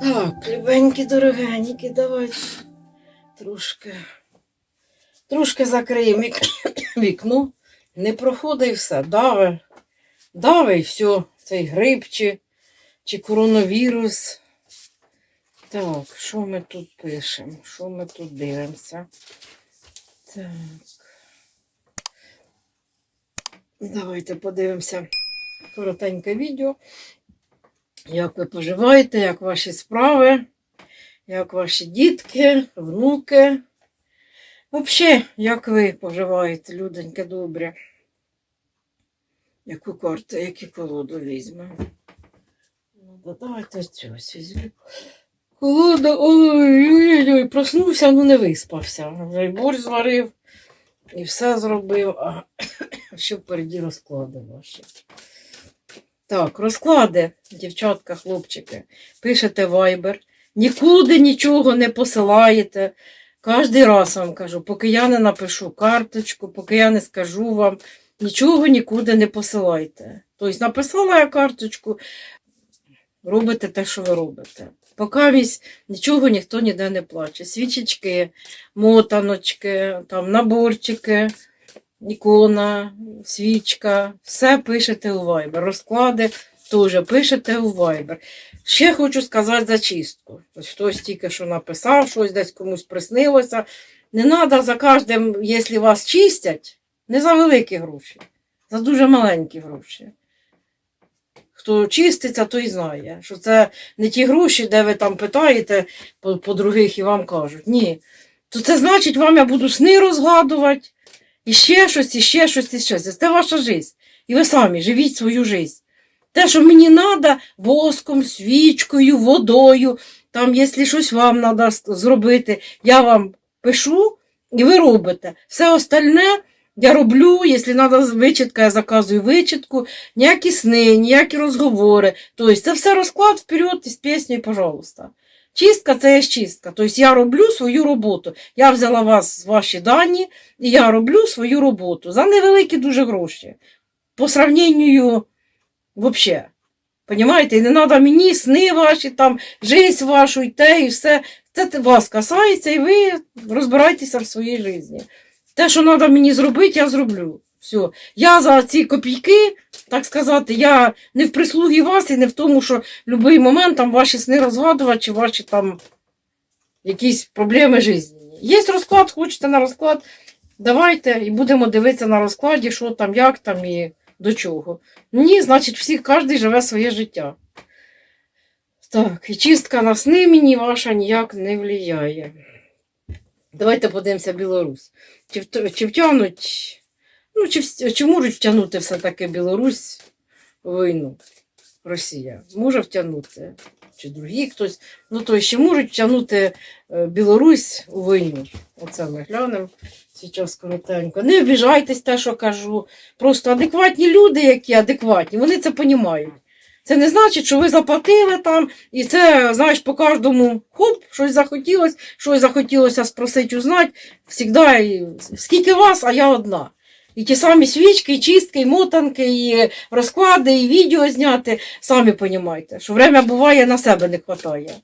Так, любенькі, дорогенькі, давайте трошки. Трошки закриємо вікно. Не проходить все. Дави. Дави і все. Цей грип чи, чи коронавірус. Так, що ми тут пишемо? Що ми тут дивимося? Так. Давайте подивимося коротеньке відео. Як ви поживаєте, як ваші справи, як ваші дітки, внуки. Взагалі, як ви поживаєте, люденьке добре. Яку карту, які колоду візьмемо? Ну, да давайте цю ось візьмемо. Колода, ой-ой-ой, проснувся, ну не виспався. Вже й борщ зварив і все зробив. А що впереді розклади ваші? Так, розклади, дівчатка, хлопчики. Пишете Viber. Нікуди нічого не посилаєте. Кожний раз вам кажу, поки я не напишу карточку, поки я не скажу вам, нічого нікуди не посилайте. Тобто написала я карточку, робите те, що ви робите. Поки вісь нічого ніхто ніде не плаче. Свічечки, мотаночки, там, наборчики, ікона, свічка, все пишете у Viber. Розклади теж пишете у Viber. Ще хочу сказати за чистку. Ось хтось тільки що написав, щось десь комусь приснилося. Не треба за кожним, якщо вас чистять, не за великі гроші, за дуже маленькі гроші. Хто чиститься, той знає, що це не ті гроші, де ви там питаєте по, по других і вам кажуть. Ні. То це значить, вам я буду сни розгадувати, і ще щось, і ще щось, і щось. Це ваша життя. І ви самі живіть свою життя. Те, що мені треба, воском, свічкою, водою, там, якщо щось вам треба зробити, я вам пишу, і ви робите. Все остальне я роблю, якщо треба вичітка, я заказую вичітку, ніякі сни, ніякі розговори. Тобто це все розклад вперед із піснею, пожалуйста. Чистка це чистка. Тобто я роблю свою роботу. Я взяла вас ваші дані, і я роблю свою роботу за невеликі дуже гроші. По сравненню Вообще. Понимаєте, і не треба мені сни ваші, там, жизнь вашу, і те, і все. Це вас касається, і ви розбирайтеся в своїй житті. Те, що треба мені зробити, я зроблю. Все. Я за ці копійки, так сказати, я не в прислугі вас і не в тому, що в будь-який момент там ваші сни розгадувати, чи ваші там якісь проблеми життя. Є розклад, хочете на розклад, давайте і будемо дивитися на розкладі, що там, як там і до чого. Ні, значить, всі, кожен живе своє життя. Так, і чистка на сни мені ваша ніяк не впливає. Давайте подивимося Білорусь. Чи, чи втягнуть, ну, чи, чи можуть втягнути все-таки Білорусь у війну? Росія. Може втягнути? Чи другі хтось? Ну, то ще можуть втягнути е, Білорусь у війну. Оце ми глянемо зараз коротенько. Не обіжайтесь те, що кажу. Просто адекватні люди, які адекватні, вони це розуміють. Це не значить, що ви заплатили там, і це, знаєш, по кожному хоп, щось захотілося, щось захотілося спросити, узнати. Всігда, скільки вас, а я одна. І ті самі свічки, і чистки, і мотанки, і розклади, і відео зняти. Самі розумієте, що время буває на себе не вистачає.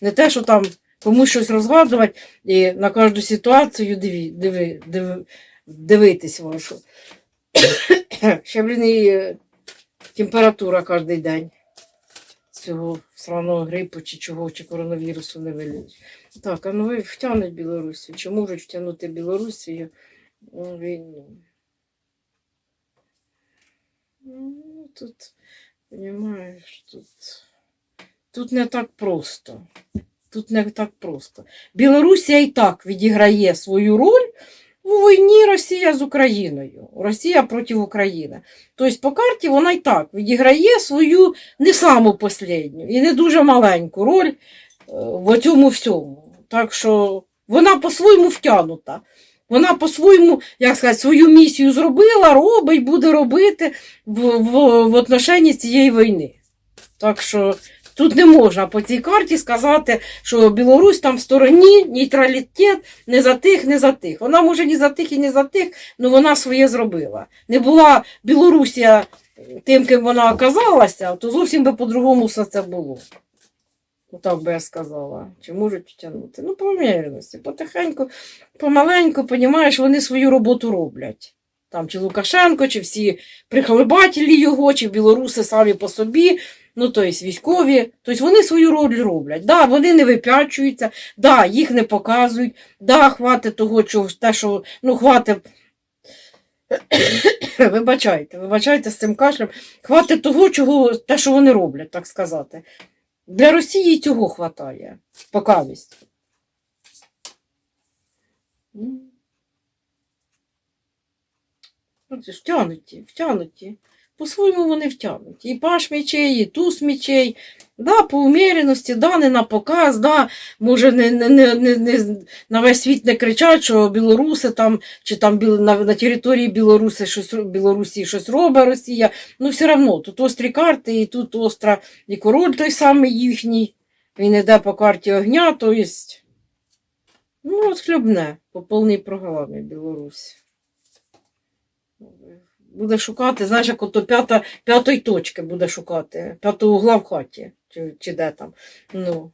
Не те, що там комусь щось розгадувати і на кожну ситуацію диві, диви, диви, дивитись вашу. Ще, блін, і е, температура кожен день цього сраного грипу чи чого, чи коронавірусу не вилють. Так, а ну ви втягнуть Білорусію, чи можуть втягнути Білорусію у війну? Ну, тут, розумієш, тут, тут не так просто. Тут не так просто. Білорусія і так відіграє свою роль у війні Росія з Україною. Росія проти України. Тобто по карті вона і так відіграє свою не саму последню і не дуже маленьку роль е, в цьому всьому. Так що вона по-своєму втягнута. Вона по-своєму, як сказати, свою місію зробила, робить, буде робити в, в, в отношенні цієї війни. Так що тут не можна по цій карті сказати, що Білорусь там в стороні, нейтралітет, не за тих, не за тих. Вона може не за тих і не за тих, але вона своє зробила. Не була Білорусія тим, ким вона оказалася, то зовсім би по-другому все це було. Ну, так би я сказала. Чи можуть тягнути? Ну, по умірності. Потихеньку, помаленьку, понімаєш, вони свою роботу роблять. Там чи Лукашенко, чи всі прихлебателі його, чи білоруси самі по собі, ну, тобто військові. Тобто вони свою роль роблять. Да, вони не вип'ячуються, да, їх не показують, да, хватить того, чого, те, що, ну, хватить. Вибачайте, вибачайте з цим кашлем. Хватить того, чого, те, що вони роблять, так сказати. Для Росії цього хватає. Покавість. Втягнуті, Ну, По-своєму вони втянуті. І паш мечей, і туз мечей. Да, по уміряності, да, не на показ, да, може не, не, не, не, на весь світ не кричать, що білоруси там, чи там на, на території Білорусі щось, Білорусі щось робить Росія. Ну, все одно, тут острі карти, і тут остра і король той самий їхній. Він іде по карті огня, то єсть. Ну, от хлібне, по повній програмі Білорусь. Буде шукати, знаєш, як ото п'ята, п'ятої точки буде шукати, п'ятого угла в хаті, чи, чи де там. Ну,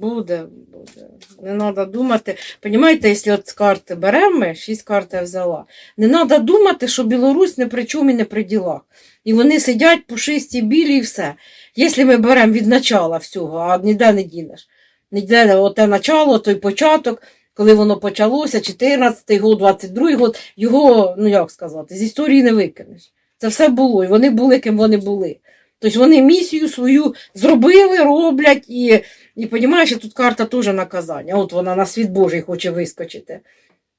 буде, буде. Не треба думати. Понімаєте, якщо от з карти беремо, шість карт я взяла, не треба думати, що Білорусь не при чому і не при ділах. І вони сидять пушисті, білі і все. Якщо ми беремо від начала всього, а ніде не дінеш. Ніде оте начало, той початок, коли воно почалося, 14-й год, 22-й год, його, ну як сказати, з історії не викинеш. Це все було, і вони були, ким вони були. Тобто вони місію свою зробили, роблять, і, і розумієш, тут карта теж наказання. От вона на світ Божий хоче вискочити.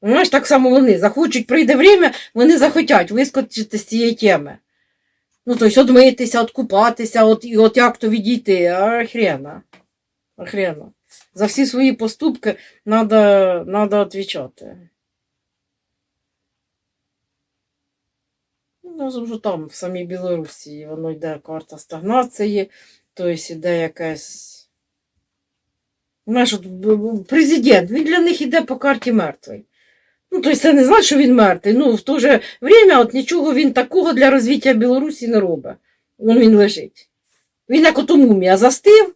Знаєш, так само вони захочуть, прийде время, вони захотять вискочити з цієї теми. Ну, тобто, одмитися, откупатися, от, і от як то відійти, а хрена. А хрена. За всі свої поступки треба надо відповідати. Ну, що там, в самій Білорусі, воно йде карта стагнації, тобто йде якась. Знаєш, от президент, він для них йде по карті мертвий. Ну, тобто це не значить, що він мертвий. Ну, в то же время от нічого він такого для розвиття Білорусі не робить. Вон він лежить. Він як ото мумія застив.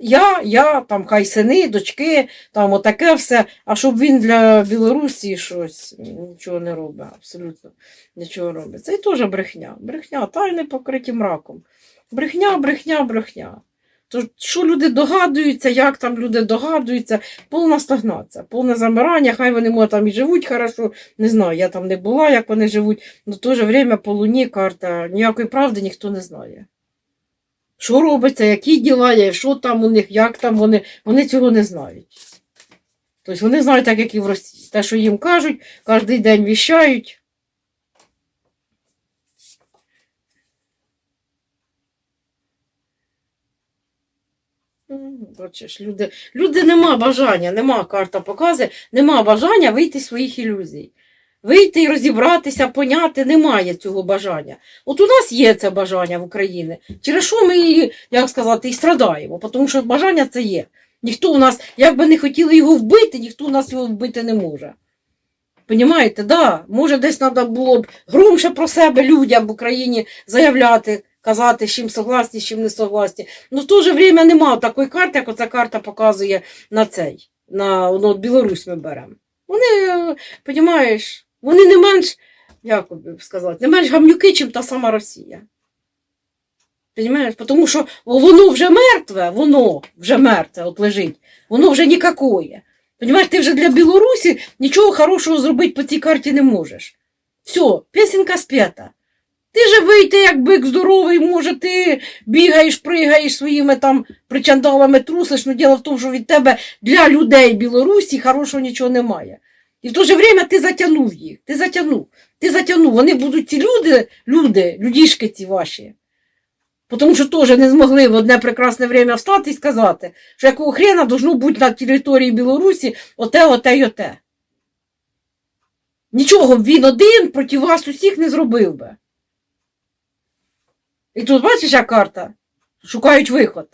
Я, я, там хай сини, дочки, там отаке все. А щоб він для Білорусі щось нічого не робить, абсолютно нічого робить. Це теж брехня. Брехня, тайни покриті мраком. Брехня, брехня, брехня. То що люди догадуються, як там люди догадуються, повна стагнація, повне замирання, хай вони може, там і живуть хорошо, не знаю, я там не була, як вони живуть, але в то же время по луні карта, ніякої правди ніхто не знає. Що робиться, які діла що там у них, як там вони, вони цього не знають. Тобто вони знають так, як і в Росії. Те, що їм кажуть, кожен день віщають. Бачиш, люди, люди нема бажання, нема карта показує, нема бажання вийти з своїх ілюзій. Вийти і розібратися, поняти, немає цього бажання. От у нас є це бажання в Україні. Через що ми, як сказати, і страдаємо, тому що бажання це є. Ніхто у нас, як би не хотіли його вбити, ніхто у нас його вбити не може. Понімаєте, да, може, десь треба було б громше про себе людям в Україні заявляти, казати, з чим согласні, з чим не согласні. Ну в то же время немає такої карти, як оця карта показує на цей, на ну, Білорусь ми беремо. Вони, е, понімаєш, вони не менш, як би сказати, не менш гамнюки, чим та сама Росія. Понімаєш? Тому що воно вже мертве, воно вже мертве, от лежить, воно вже нікакое. Понімаєш, ти вже для Білорусі нічого хорошого зробити по цій карті не можеш. Все, пісенька сп'ята. Ти же вийти, як бик здоровий, може, ти бігаєш, пригаєш своїми там причандалами, трусиш, ну діло в тому, що від тебе для людей Білорусі хорошого нічого немає. І в то же время ти затягнув їх, ти затягнув, ти затягнув. Вони будуть ці люди, люди, людішки ці ваші. Тому що теж не змогли в одне прекрасне время встати і сказати, що якого хрена должно бути на території Білорусі оте, оте й оте. Нічого він один проти вас усіх не зробив би. І тут бачиш, як карта? Шукають виход.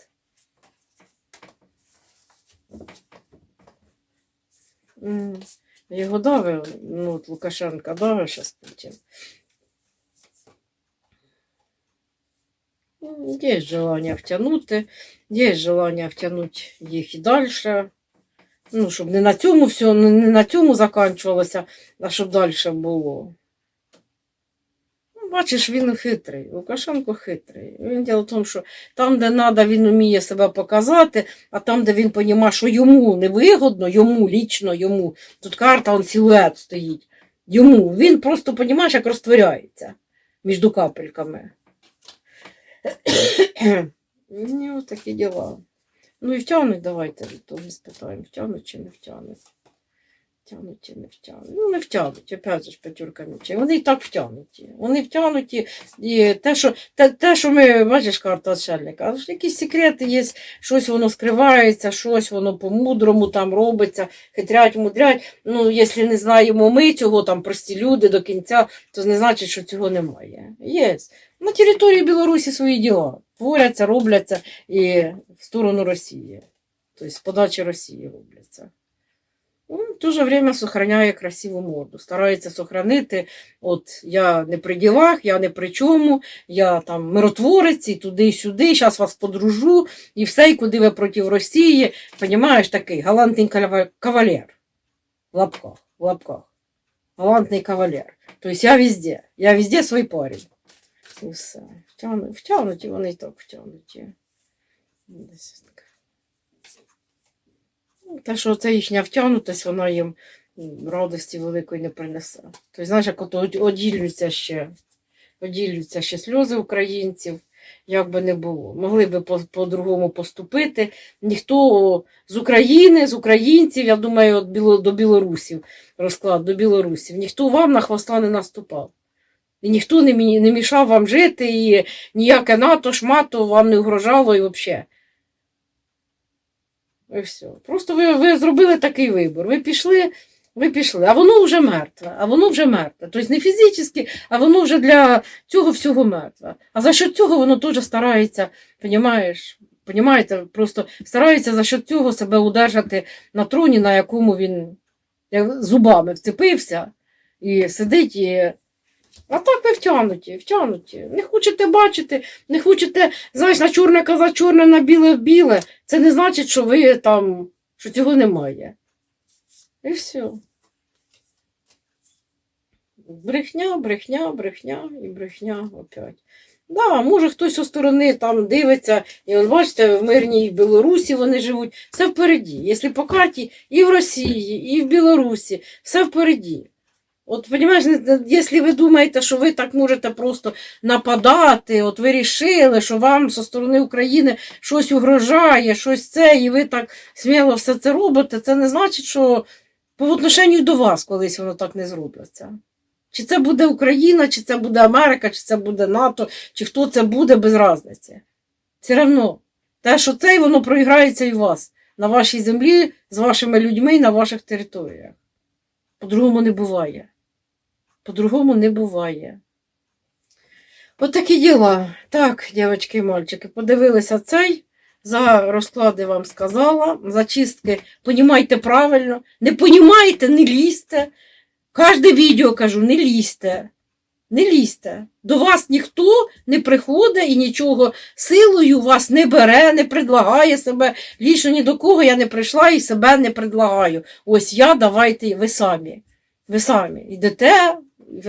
М, Його давив, ну, от Лукашенка давив зараз Путін. Ну, Є желання втягнути, є желання втягнути їх і далі. Ну, щоб не на цьому все, не на цьому закінчувалося, а щоб далі було. Бачиш, він хитрий. Лукашенко хитрий. Він діло в тому, що там, де треба, він вміє себе показати, а там, де він розуміє, що йому невигодно, йому, лічно йому, тут карта, он силует стоїть. Йому. Він просто, розумієш, як розтворяється між капельками. Ну, такі діла. Ну і втягнуть, давайте, то ми спитаємо, втягнуть чи не втягнуть. Втягнуть чи не втягнуть. Ну, не втягнуть, опять ж п'ятюрка мечей. Вони і так втягнуті. Вони втягнуті. І те, що, те, те, що ми, бачиш, карта ж якісь секрети є, щось воно скривається, щось воно по-мудрому там робиться, хитрять, мудрять. Ну, якщо не знаємо ми цього, там прості люди до кінця, то не значить, що цього немає. Є. На території Білорусі свої діла. Творяться, робляться і в сторону Росії. Тобто з подачі Росії робляться. Ну, в то же время сохраняє красиву морду. Старається сохранити, от я не при ділах, я не при чому, я там миротворець і туди, і сюди, зараз вас подружу, і все, і куди ви проти Росії. Понімаєш, такий галантний кавалер. В лапках, в лапках. Галантний кавалер. Тобто я везде, я везде свій парень. І все. Втягнуті, вони так втягнуті. Десь так. Те, що це їхня втягнутість, вона їм радості великої не принесе. Тобто, знаєш, як от оділюються ще, оділюються ще сльози українців, як би не було. Могли би по- по-другому поступити. Ніхто з України, з українців, я думаю, от до білорусів, розклад до білорусів, ніхто вам на хвоста не наступав. І ніхто не мішав вам жити, і ніяке НАТО, шмато вам не угрожало і взагалі. І все. Просто ви, ви зробили такий вибір. Ви пішли, ви пішли, а воно вже мертве, а воно вже мертве. Тобто не фізично, а воно вже для цього всього мертве. А за що цього воно теж старається, понімаєш? Понімаєте, просто старається за що цього себе удержати на троні, на якому він зубами вцепився і сидить і. А так ви втягнуті, втягнуті. Не хочете бачити, не хочете, знаєш, на чорне казати чорне, на біле біле. Це не значить, що ви там, що цього немає. І все. Брехня, брехня, брехня і брехня опять. Да, може хтось зі сторони там дивиться, і от бачите, в мирній Білорусі вони живуть. Все впереді. Якщо по карті і в Росії, і в Білорусі, все впереді. От, розумієш, якщо ви думаєте, що ви так можете просто нападати, от ви рішили, що вам зі сторони України щось угрожає, щось це, і ви так сміло все це робите, це не значить, що по відношенню до вас колись воно так не зробиться. Чи це буде Україна, чи це буде Америка, чи це буде НАТО, чи хто це буде, без різниці. Все одно, те, що це, воно проіграється і у вас, на вашій землі, з вашими людьми на ваших територіях. По-другому не буває. По-другому не буває. От такі діла. Так, дівчатки і мальчики, подивилися цей. За розклади вам сказала. За чистки понімайте правильно. Не понімаєте, не лізьте. Кожне відео кажу, не лізьте. Не лізьте. До вас ніхто не приходить і нічого силою вас не бере, не предлагає себе. Лічно ні до кого я не прийшла і себе не предлагаю. Ось я, давайте, ви самі. Ви самі йдете,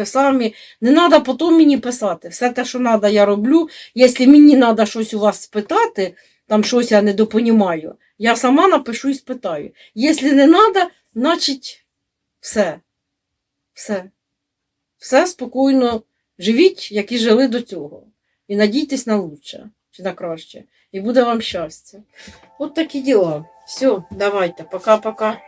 самі. Не треба потім мені писати. Все те, що треба, я роблю. Якщо мені треба щось у вас спитати, там щось я недопонімаю, я сама напишу і спитаю. Якщо не треба, значить все. Все. Все спокійно живіть, як і жили до цього. І надійтесь на лучше чи на краще. І буде вам щастя. От такі діла. Все, давайте, пока-пока.